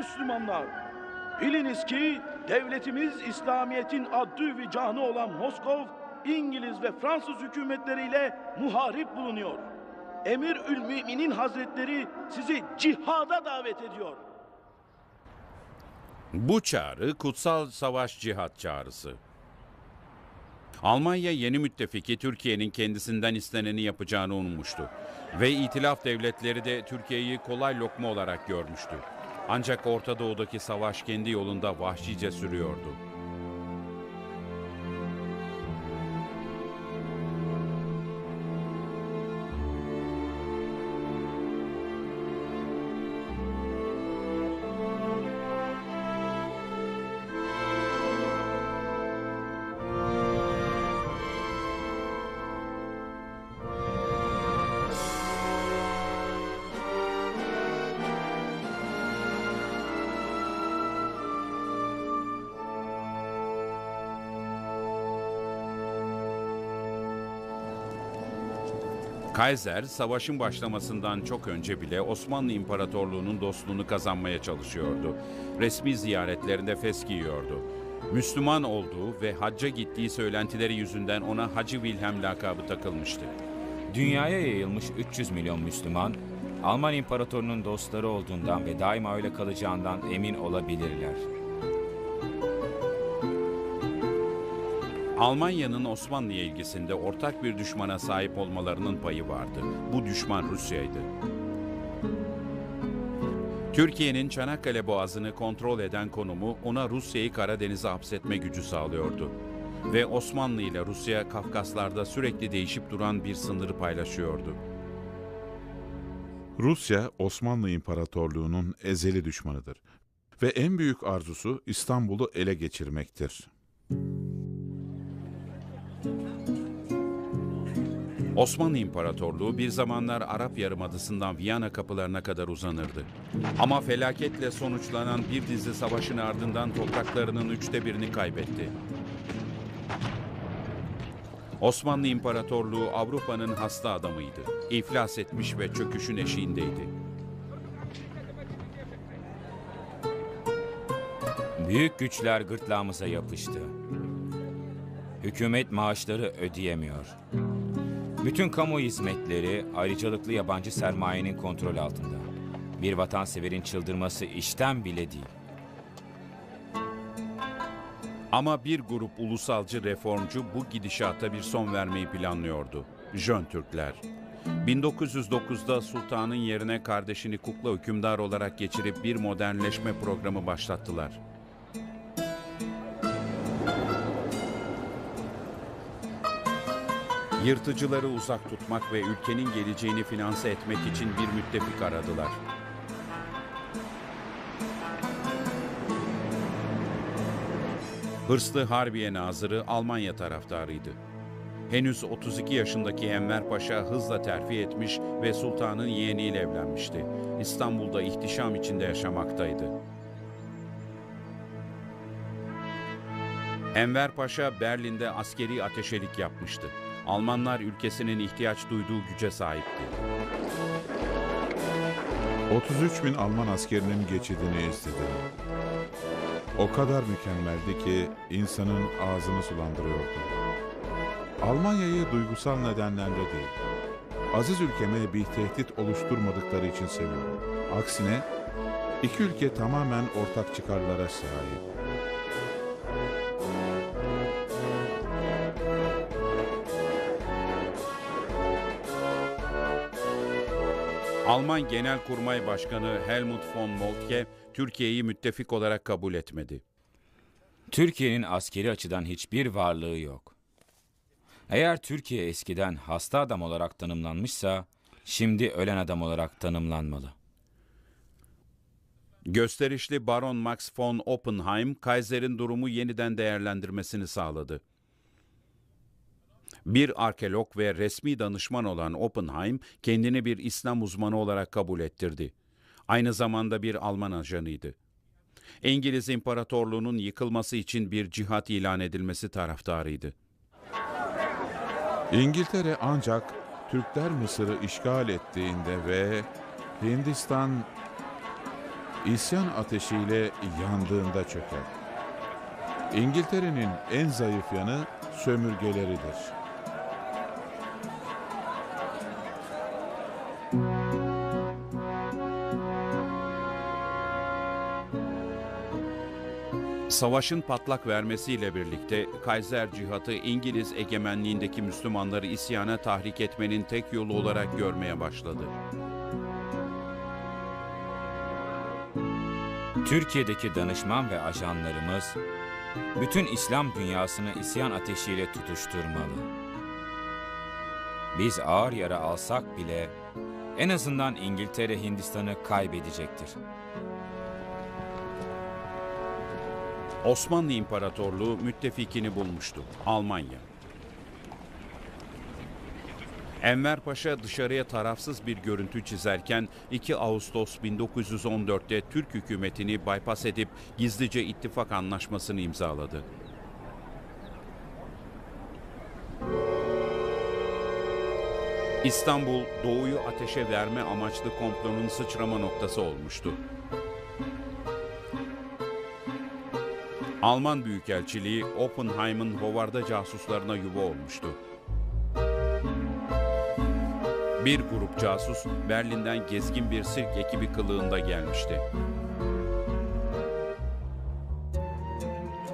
Müslümanlar! Biliniz ki devletimiz İslamiyet'in addü ve canı olan Moskov, İngiliz ve Fransız hükümetleriyle muharip bulunuyor. Emir Ül Hazretleri sizi cihada davet ediyor. Bu çağrı kutsal savaş cihat çağrısı. Almanya yeni müttefiki Türkiye'nin kendisinden isteneni yapacağını ummuştu. Ve itilaf devletleri de Türkiye'yi kolay lokma olarak görmüştü. Ancak Orta Doğu'daki savaş kendi yolunda vahşice sürüyordu. Kaiser savaşın başlamasından çok önce bile Osmanlı İmparatorluğu'nun dostluğunu kazanmaya çalışıyordu. Resmi ziyaretlerinde fes giyiyordu. Müslüman olduğu ve hacca gittiği söylentileri yüzünden ona Hacı Wilhelm lakabı takılmıştı. Dünyaya yayılmış 300 milyon Müslüman, Alman İmparatorunun dostları olduğundan ve daima öyle kalacağından emin olabilirler. Almanya'nın Osmanlı'ya ilgisinde ortak bir düşmana sahip olmalarının payı vardı. Bu düşman Rusya'ydı. Türkiye'nin Çanakkale Boğazı'nı kontrol eden konumu ona Rusya'yı Karadeniz'e hapsetme gücü sağlıyordu. Ve Osmanlı ile Rusya Kafkaslar'da sürekli değişip duran bir sınırı paylaşıyordu. Rusya, Osmanlı İmparatorluğu'nun ezeli düşmanıdır ve en büyük arzusu İstanbul'u ele geçirmektir. Osmanlı İmparatorluğu bir zamanlar Arap Yarımadası'ndan Viyana kapılarına kadar uzanırdı. Ama felaketle sonuçlanan bir dizi savaşın ardından topraklarının üçte birini kaybetti. Osmanlı İmparatorluğu Avrupa'nın hasta adamıydı. İflas etmiş ve çöküşün eşiğindeydi. Büyük güçler gırtlağımıza yapıştı. Hükümet maaşları ödeyemiyor. Bütün kamu hizmetleri ayrıcalıklı yabancı sermayenin kontrol altında. Bir vatanseverin çıldırması işten bile değil. Ama bir grup ulusalcı reformcu bu gidişata bir son vermeyi planlıyordu. Jön Türkler. 1909'da sultanın yerine kardeşini kukla hükümdar olarak geçirip bir modernleşme programı başlattılar. Yırtıcıları uzak tutmak ve ülkenin geleceğini finanse etmek için bir müttefik aradılar. Hırslı Harbiye Nazırı Almanya taraftarıydı. Henüz 32 yaşındaki Enver Paşa hızla terfi etmiş ve sultanın yeğeniyle evlenmişti. İstanbul'da ihtişam içinde yaşamaktaydı. Enver Paşa Berlin'de askeri ateşelik yapmıştı. Almanlar ülkesinin ihtiyaç duyduğu güce sahipti. 33 bin Alman askerinin geçidini izledi. O kadar mükemmeldi ki insanın ağzını sulandırıyordu. Almanya'yı duygusal nedenlerle değil, aziz ülkeme bir tehdit oluşturmadıkları için seviyorum. Aksine iki ülke tamamen ortak çıkarlara sahip. Alman Genelkurmay Başkanı Helmut von Moltke Türkiye'yi müttefik olarak kabul etmedi. Türkiye'nin askeri açıdan hiçbir varlığı yok. Eğer Türkiye eskiden hasta adam olarak tanımlanmışsa, şimdi ölen adam olarak tanımlanmalı. Gösterişli Baron Max von Oppenheim, Kaiser'in durumu yeniden değerlendirmesini sağladı. Bir arkeolog ve resmi danışman olan Oppenheim, kendini bir İslam uzmanı olarak kabul ettirdi. Aynı zamanda bir Alman ajanıydı. İngiliz İmparatorluğu'nun yıkılması için bir cihat ilan edilmesi taraftarıydı. İngiltere ancak Türkler Mısır'ı işgal ettiğinde ve Hindistan isyan ateşiyle yandığında çöker. İngiltere'nin en zayıf yanı sömürgeleridir. Savaşın patlak vermesiyle birlikte Kaiser Cihat'ı İngiliz egemenliğindeki Müslümanları isyana tahrik etmenin tek yolu olarak görmeye başladı. Türkiye'deki danışman ve ajanlarımız bütün İslam dünyasını isyan ateşiyle tutuşturmalı. Biz ağır yara alsak bile en azından İngiltere Hindistan'ı kaybedecektir. Osmanlı İmparatorluğu müttefikini bulmuştu. Almanya. Enver Paşa dışarıya tarafsız bir görüntü çizerken 2 Ağustos 1914'te Türk hükümetini bypass edip gizlice ittifak anlaşmasını imzaladı. İstanbul, doğuyu ateşe verme amaçlı komplonun sıçrama noktası olmuştu. Alman Büyükelçiliği Oppenheim'ın Howard'a casuslarına yuva olmuştu. Bir grup casus Berlin'den gezgin bir sirk ekibi kılığında gelmişti.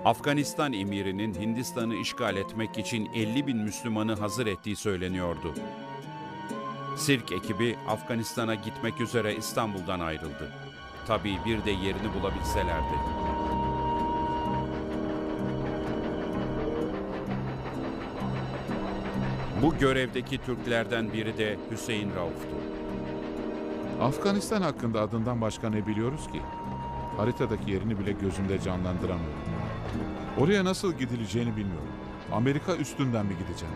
Afganistan emirinin Hindistan'ı işgal etmek için 50 bin Müslümanı hazır ettiği söyleniyordu. Sirk ekibi Afganistan'a gitmek üzere İstanbul'dan ayrıldı. Tabii bir de yerini bulabilselerdi. Bu görevdeki Türklerden biri de Hüseyin Rauf'tu. Afganistan hakkında adından başka ne biliyoruz ki? Haritadaki yerini bile gözümde canlandıramıyorum. Oraya nasıl gidileceğini bilmiyorum. Amerika üstünden mi gideceğim?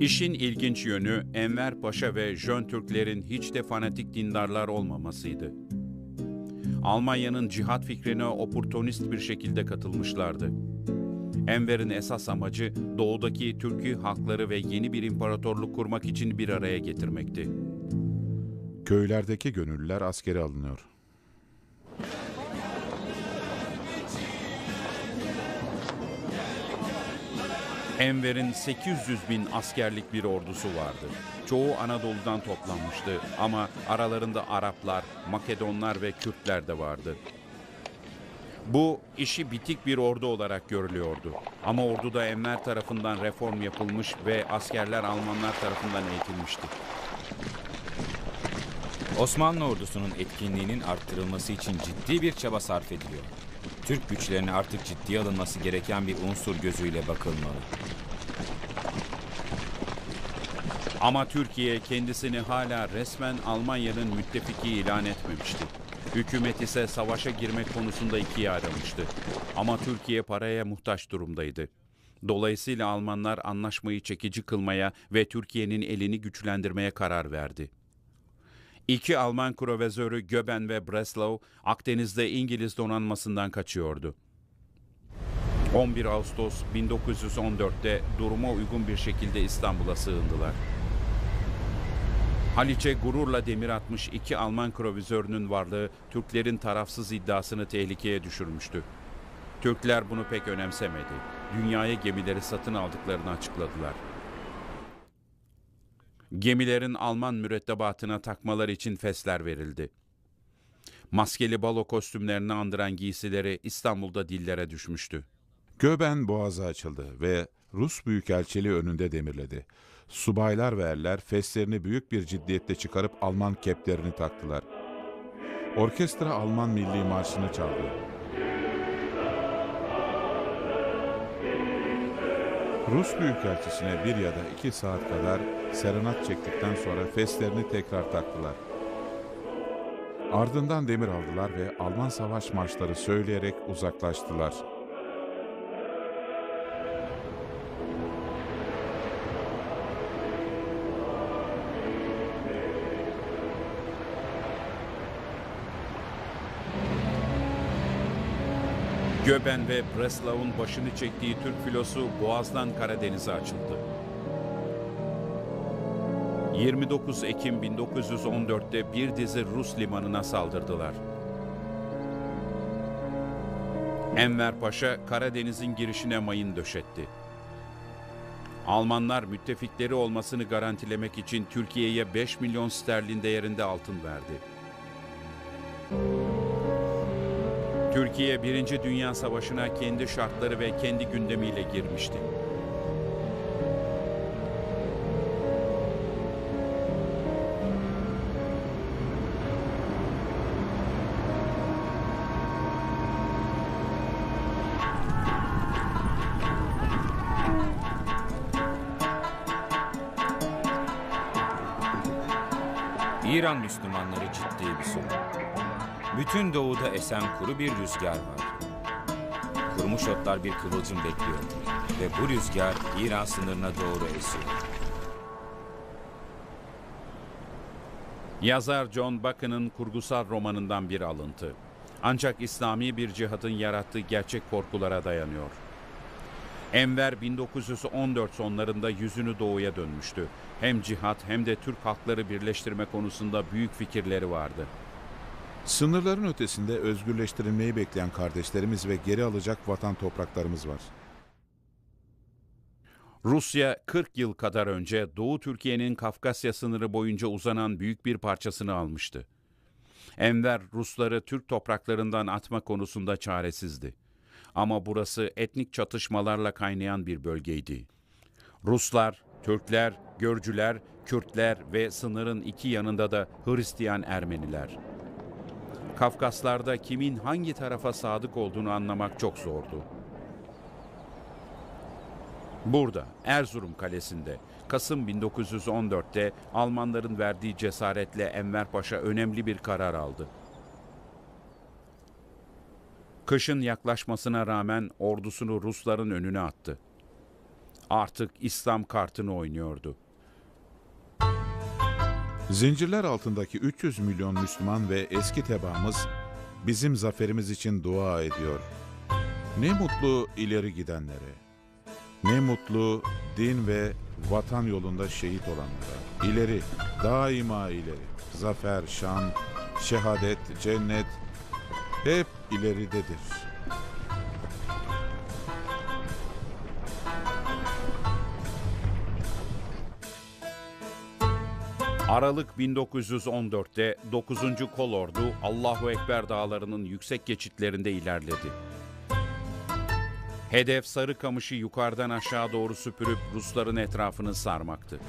İşin ilginç yönü Enver Paşa ve Jön Türklerin hiç de fanatik dindarlar olmamasıydı. Almanya'nın cihat fikrine oportunist bir şekilde katılmışlardı. Enver'in esas amacı doğudaki Türkü halkları ve yeni bir imparatorluk kurmak için bir araya getirmekti. Köylerdeki gönüllüler askere alınıyor. Enver'in 800 bin askerlik bir ordusu vardı. Çoğu Anadolu'dan toplanmıştı ama aralarında Araplar, Makedonlar ve Kürtler de vardı. Bu işi bitik bir ordu olarak görülüyordu. Ama orduda Enver tarafından reform yapılmış ve askerler Almanlar tarafından eğitilmişti. Osmanlı ordusunun etkinliğinin arttırılması için ciddi bir çaba sarf ediliyor. Türk güçlerine artık ciddiye alınması gereken bir unsur gözüyle bakılmalı. Ama Türkiye kendisini hala resmen Almanya'nın müttefiki ilan etmemişti. Hükümet ise savaşa girmek konusunda ikiye ayrılmıştı. Ama Türkiye paraya muhtaç durumdaydı. Dolayısıyla Almanlar anlaşmayı çekici kılmaya ve Türkiye'nin elini güçlendirmeye karar verdi. İki Alman kruvazörü Göben ve Breslau Akdeniz'de İngiliz donanmasından kaçıyordu. 11 Ağustos 1914'te duruma uygun bir şekilde İstanbul'a sığındılar. Haliç'e gururla demir atmış iki Alman kruvazörünün varlığı Türklerin tarafsız iddiasını tehlikeye düşürmüştü. Türkler bunu pek önemsemedi. Dünyaya gemileri satın aldıklarını açıkladılar. Gemilerin Alman mürettebatına takmalar için fesler verildi. Maskeli balo kostümlerini andıran giysileri İstanbul'da dillere düşmüştü. Göben boğazı açıldı ve Rus Büyükelçiliği önünde demirledi. Subaylar ve erler feslerini büyük bir ciddiyetle çıkarıp Alman keplerini taktılar. Orkestra Alman Milli Marşı'nı çaldı. Rus Büyükelçisi'ne bir ya da iki saat kadar serenat çektikten sonra feslerini tekrar taktılar. Ardından demir aldılar ve Alman savaş marşları söyleyerek uzaklaştılar. Göben ve Breslau'nun başını çektiği Türk filosu Boğaz'dan Karadeniz'e açıldı. 29 Ekim 1914'te bir dizi Rus limanına saldırdılar. Enver Paşa Karadeniz'in girişine mayın döşetti. Almanlar müttefikleri olmasını garantilemek için Türkiye'ye 5 milyon sterlin değerinde altın verdi. Türkiye 1. Dünya Savaşı'na kendi şartları ve kendi gündemiyle girmişti. İran Müslümanları ciddi bir sorun. Bütün doğuda esen kuru bir rüzgar var. Kurumuş otlar bir kıvılcım bekliyor. Ve bu rüzgar İran sınırına doğru esiyor. Yazar John Buchan'ın kurgusal romanından bir alıntı. Ancak İslami bir cihatın yarattığı gerçek korkulara dayanıyor. Enver 1914 sonlarında yüzünü doğuya dönmüştü. Hem cihat hem de Türk halkları birleştirme konusunda büyük fikirleri vardı. Sınırların ötesinde özgürleştirilmeyi bekleyen kardeşlerimiz ve geri alacak vatan topraklarımız var. Rusya 40 yıl kadar önce Doğu Türkiye'nin Kafkasya sınırı boyunca uzanan büyük bir parçasını almıştı. Enver Rusları Türk topraklarından atma konusunda çaresizdi. Ama burası etnik çatışmalarla kaynayan bir bölgeydi. Ruslar, Türkler, Görcüler, Kürtler ve sınırın iki yanında da Hristiyan Ermeniler. Kafkaslarda kimin hangi tarafa sadık olduğunu anlamak çok zordu. Burada, Erzurum Kalesi'nde, Kasım 1914'te Almanların verdiği cesaretle Enver Paşa önemli bir karar aldı. Kışın yaklaşmasına rağmen ordusunu Rusların önüne attı. Artık İslam kartını oynuyordu. Zincirler altındaki 300 milyon Müslüman ve eski tebaamız bizim zaferimiz için dua ediyor. Ne mutlu ileri gidenlere. Ne mutlu din ve vatan yolunda şehit olanlara. İleri, daima ileri. Zafer, şan, şehadet, cennet hep ileridedir. Aralık 1914'te 9. Kolordu Allahu Ekber dağlarının yüksek geçitlerinde ilerledi. Hedef Sarıkamış'ı yukarıdan aşağı doğru süpürüp Rusların etrafını sarmaktı.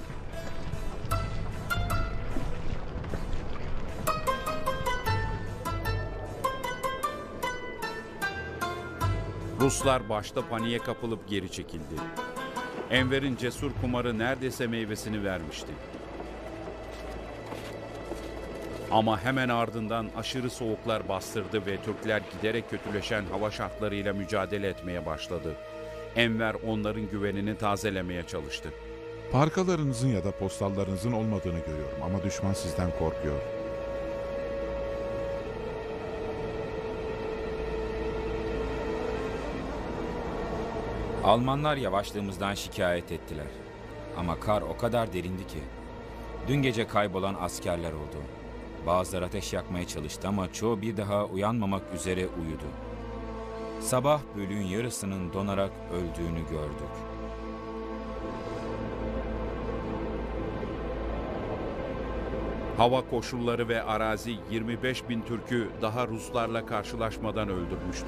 Ruslar başta paniğe kapılıp geri çekildi. Enver'in cesur kumarı neredeyse meyvesini vermişti. Ama hemen ardından aşırı soğuklar bastırdı ve Türkler giderek kötüleşen hava şartlarıyla mücadele etmeye başladı. Enver onların güvenini tazelemeye çalıştı. Parkalarınızın ya da postallarınızın olmadığını görüyorum ama düşman sizden korkuyor. Almanlar yavaşlığımızdan şikayet ettiler. Ama kar o kadar derindi ki. Dün gece kaybolan askerler oldu. Bazıları ateş yakmaya çalıştı ama çoğu bir daha uyanmamak üzere uyudu. Sabah bölüğün yarısının donarak öldüğünü gördük. Hava koşulları ve arazi 25 bin Türk'ü daha Ruslarla karşılaşmadan öldürmüştü.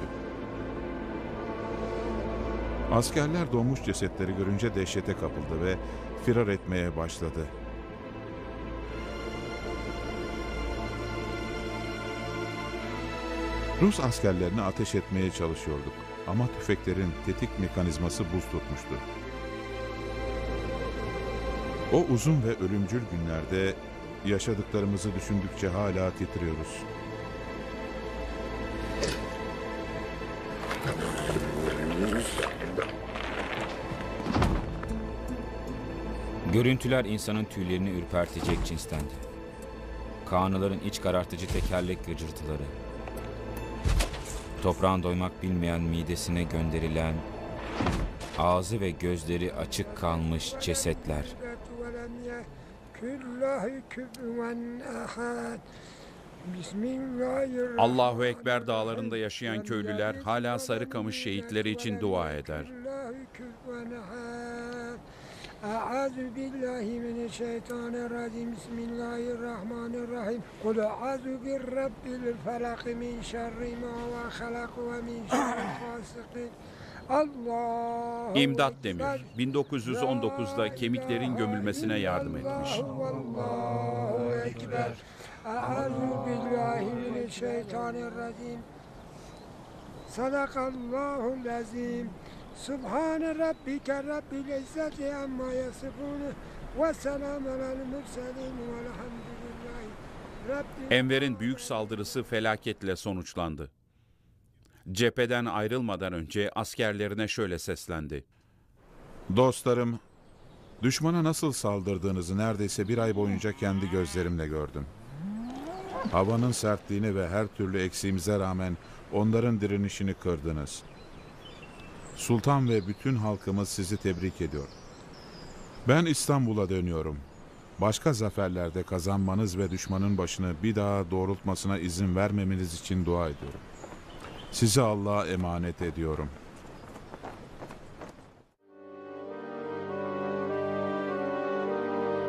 Askerler donmuş cesetleri görünce dehşete kapıldı ve firar etmeye başladı. Rus askerlerine ateş etmeye çalışıyorduk ama tüfeklerin tetik mekanizması buz tutmuştu. O uzun ve ölümcül günlerde yaşadıklarımızı düşündükçe hala titriyoruz. Görüntüler insanın tüylerini ürpertecek cinstendi. Kanıların iç karartıcı tekerlek gıcırtıları toprağın doymak bilmeyen midesine gönderilen, ağzı ve gözleri açık kalmış cesetler. Allahu Ekber dağlarında yaşayan köylüler hala Sarıkamış şehitleri için dua eder. Euzu billahi mineşşeytanirracim. Bismillahirrahmanirrahim. Kul euzu bir rabbil felak min şerri ma halak ve min şerri fasikin. Allah İmdat Demir 1919'da kemiklerin gömülmesine yardım etmiş. Allahu ekber. Subhane rabbike rabbil izzeti amma yasifun. Ve selamun alel murselin velhamdülillahi rabbil Enver'in büyük saldırısı felaketle sonuçlandı. Cepheden ayrılmadan önce askerlerine şöyle seslendi. Dostlarım, düşmana nasıl saldırdığınızı neredeyse bir ay boyunca kendi gözlerimle gördüm. Havanın sertliğine ve her türlü eksiğimize rağmen onların direnişini kırdınız. Sultan ve bütün halkımız sizi tebrik ediyor. Ben İstanbul'a dönüyorum. Başka zaferlerde kazanmanız ve düşmanın başını bir daha doğrultmasına izin vermemeniz için dua ediyorum. Sizi Allah'a emanet ediyorum.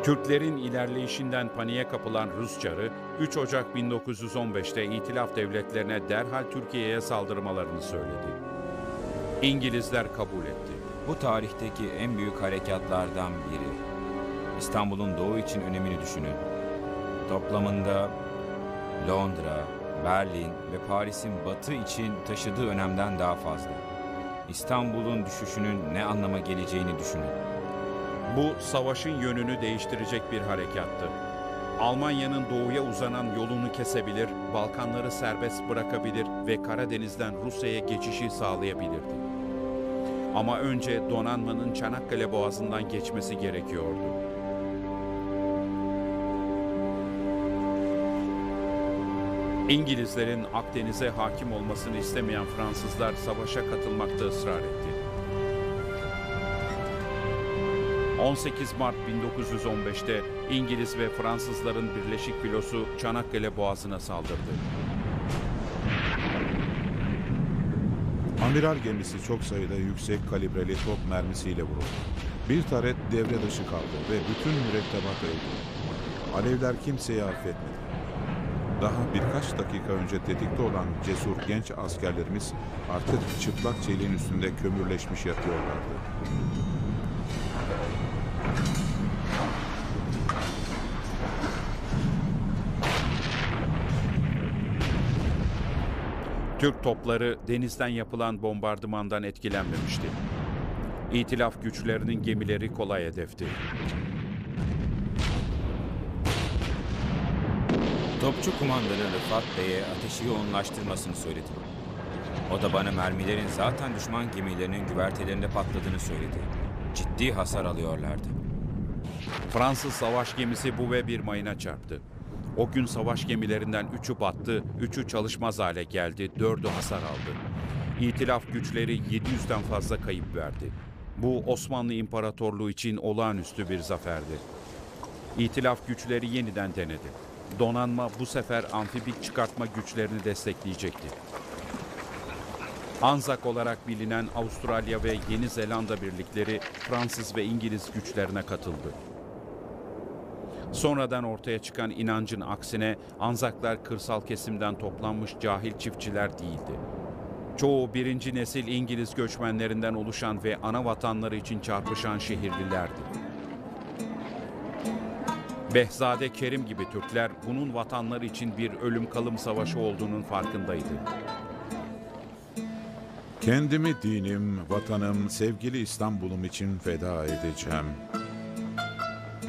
Türklerin ilerleyişinden paniğe kapılan Rus çarı 3 Ocak 1915'te İtilaf devletlerine derhal Türkiye'ye saldırmalarını söyledi. İngilizler kabul etti. Bu tarihteki en büyük harekatlardan biri. İstanbul'un doğu için önemini düşünün. Toplamında Londra, Berlin ve Paris'in batı için taşıdığı önemden daha fazla. İstanbul'un düşüşünün ne anlama geleceğini düşünün. Bu savaşın yönünü değiştirecek bir harekattı. Almanya'nın doğuya uzanan yolunu kesebilir, Balkanları serbest bırakabilir ve Karadeniz'den Rusya'ya geçişi sağlayabilirdi. Ama önce donanmanın Çanakkale Boğazı'ndan geçmesi gerekiyordu. İngilizlerin Akdeniz'e hakim olmasını istemeyen Fransızlar savaşa katılmakta ısrar etti. 18 Mart 1915'te İngiliz ve Fransızların birleşik filosu Çanakkale Boğazı'na saldırdı. Amiral gemisi çok sayıda yüksek kalibreli top mermisiyle vuruldu. Bir taret devre dışı kaldı ve bütün mürettebat öldü. Alevler kimseyi affetmedi. Daha birkaç dakika önce tetikte olan cesur genç askerlerimiz artık çıplak çeliğin üstünde kömürleşmiş yatıyorlardı. Türk topları denizden yapılan bombardımandan etkilenmemişti. İtilaf güçlerinin gemileri kolay hedefti. Topçu kumandanı Rıfat Bey'e ateşi yoğunlaştırmasını söyledim. O da bana mermilerin zaten düşman gemilerinin güvertelerinde patladığını söyledi. Ciddi hasar alıyorlardı. Fransız savaş gemisi bu ve bir mayına çarptı. O gün savaş gemilerinden üçü battı, üçü çalışmaz hale geldi, dördü hasar aldı. İtilaf güçleri 700'den fazla kayıp verdi. Bu Osmanlı İmparatorluğu için olağanüstü bir zaferdi. İtilaf güçleri yeniden denedi. Donanma bu sefer amfibik çıkartma güçlerini destekleyecekti. Anzak olarak bilinen Avustralya ve Yeni Zelanda birlikleri Fransız ve İngiliz güçlerine katıldı. Sonradan ortaya çıkan inancın aksine Anzaklar kırsal kesimden toplanmış cahil çiftçiler değildi. Çoğu birinci nesil İngiliz göçmenlerinden oluşan ve ana vatanları için çarpışan şehirlilerdi. Behzade Kerim gibi Türkler bunun vatanları için bir ölüm kalım savaşı olduğunun farkındaydı. Kendimi dinim, vatanım, sevgili İstanbul'um için feda edeceğim.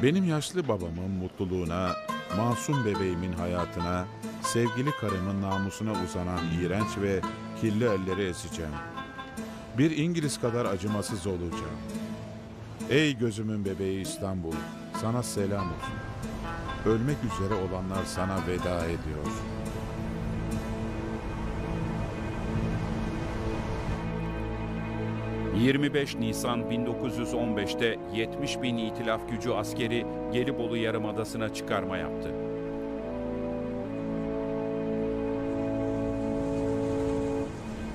Benim yaşlı babamın mutluluğuna, masum bebeğimin hayatına, sevgili karımın namusuna uzanan iğrenç ve kirli elleri ezeceğim. Bir İngiliz kadar acımasız olacağım. Ey gözümün bebeği İstanbul, sana selam olsun. Ölmek üzere olanlar sana veda ediyor. 25 Nisan 1915'te 70 bin itilaf gücü askeri Gelibolu Yarımadası'na çıkarma yaptı.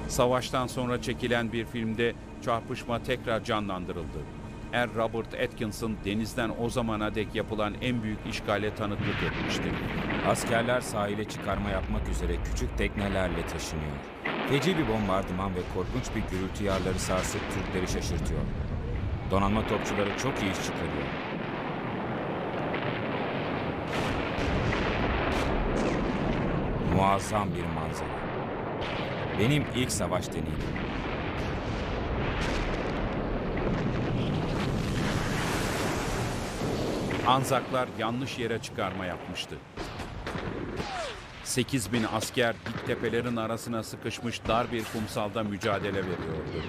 Savaştan sonra çekilen bir filmde çarpışma tekrar canlandırıldı. Er Robert Atkinson denizden o zamana dek yapılan en büyük işgale tanıklık etmişti. Askerler sahile çıkarma yapmak üzere küçük teknelerle taşınıyor. Feci bir bombardıman ve korkunç bir gürültü yarları sarsıp Türkleri şaşırtıyor. Donanma topçuları çok iyi iş çıkarıyor. Muazzam bir manzara. Benim ilk savaş deneyimim. Anzaklar yanlış yere çıkarma yapmıştı. 8 bin asker dik tepelerin arasına sıkışmış dar bir kumsalda mücadele veriyordu.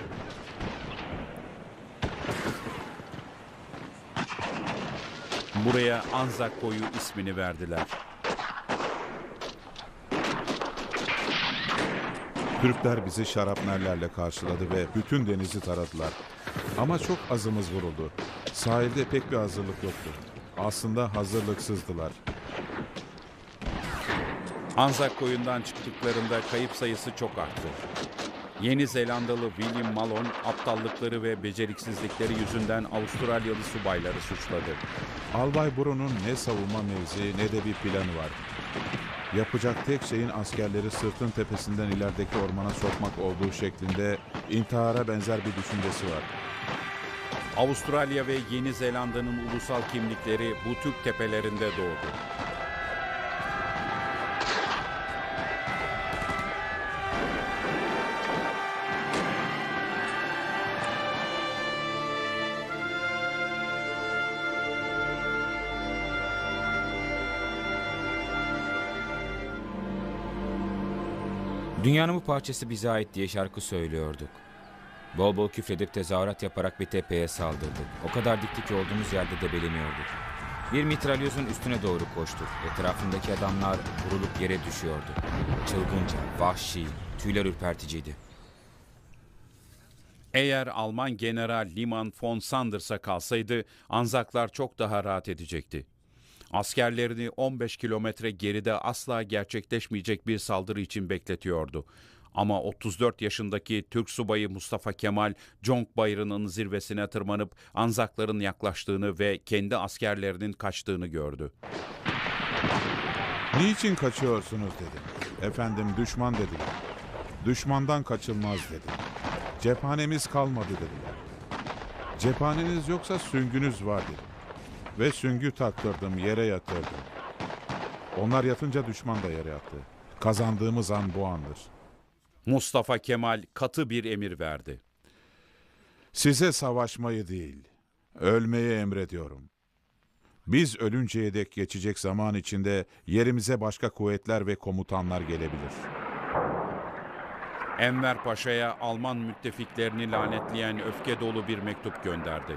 Buraya Anzak koyu ismini verdiler. Türkler bizi şarapnellerle karşıladı ve bütün denizi taradılar. Ama çok azımız vuruldu. Sahilde pek bir hazırlık yoktu. Aslında hazırlıksızdılar. Anzak koyundan çıktıklarında kayıp sayısı çok arttı. Yeni Zelandalı William Malone aptallıkları ve beceriksizlikleri yüzünden Avustralyalı subayları suçladı. Albay Brown'un ne savunma mevzi ne de bir planı var. Yapacak tek şeyin askerleri sırtın tepesinden ilerideki ormana sokmak olduğu şeklinde intihara benzer bir düşüncesi var. Avustralya ve Yeni Zelanda'nın ulusal kimlikleri bu Türk tepelerinde doğdu. Dünyanın bu parçası bize ait diye şarkı söylüyorduk. Bol bol küfredip tezahürat yaparak bir tepeye saldırdık. O kadar dikti ki olduğumuz yerde debeleniyorduk. Bir mitralyozun üstüne doğru koştuk. Etrafındaki adamlar vurulup yere düşüyordu. Çılgınca, vahşi, tüyler ürperticiydi. Eğer Alman General Liman von Sanders'a kalsaydı Anzaklar çok daha rahat edecekti. Askerlerini 15 kilometre geride asla gerçekleşmeyecek bir saldırı için bekletiyordu. Ama 34 yaşındaki Türk subayı Mustafa Kemal, Conk Bayırı'nın zirvesine tırmanıp Anzakların yaklaştığını ve kendi askerlerinin kaçtığını gördü. Niçin kaçıyorsunuz dedim. Efendim düşman dediler. Düşmandan kaçılmaz dedim. Cephanemiz kalmadı dediler. Cephaneniz yoksa süngünüz var dedim. Ve süngü taktırdım yere yatırdım. Onlar yatınca düşman da yere yattı. Kazandığımız an bu andır. Mustafa Kemal katı bir emir verdi. Size savaşmayı değil, ölmeyi emrediyorum. Biz ölünceye dek geçecek zaman içinde yerimize başka kuvvetler ve komutanlar gelebilir. Enver Paşa'ya Alman müttefiklerini lanetleyen öfke dolu bir mektup gönderdi.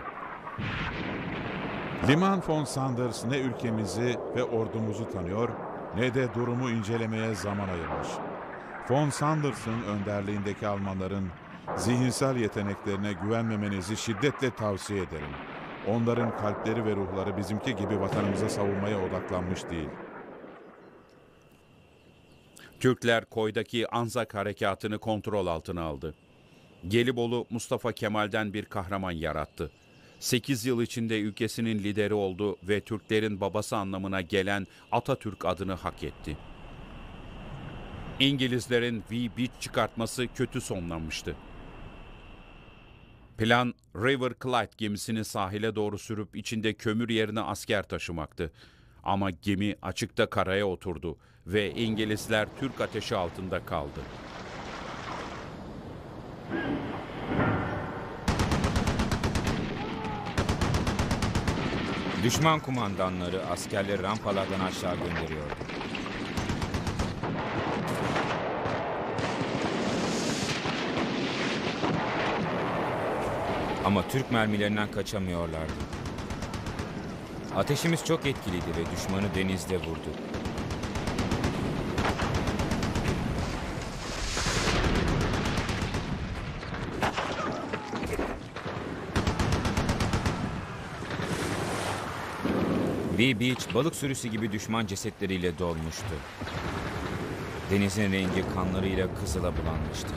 Liman von Sanders ne ülkemizi ve ordumuzu tanıyor ne de durumu incelemeye zaman ayırmış. Von Sanders'ın önderliğindeki Almanların zihinsel yeteneklerine güvenmemenizi şiddetle tavsiye ederim. Onların kalpleri ve ruhları bizimki gibi vatanımıza savunmaya odaklanmış değil. Türkler koydaki Anzak harekatını kontrol altına aldı. Gelibolu Mustafa Kemal'den bir kahraman yarattı. 8 yıl içinde ülkesinin lideri oldu ve Türklerin babası anlamına gelen Atatürk adını hak etti. İngilizlerin V Beach çıkartması kötü sonlanmıştı. Plan River Clyde gemisini sahile doğru sürüp içinde kömür yerine asker taşımaktı. Ama gemi açıkta karaya oturdu ve İngilizler Türk ateşi altında kaldı. Düşman kumandanları askerleri rampalardan aşağı gönderiyordu. Ama Türk mermilerinden kaçamıyorlardı. Ateşimiz çok etkiliydi ve düşmanı denizde vurdu. V Beach balık sürüsü gibi düşman cesetleriyle dolmuştu. Denizin rengi kanlarıyla kızıla bulanmıştı.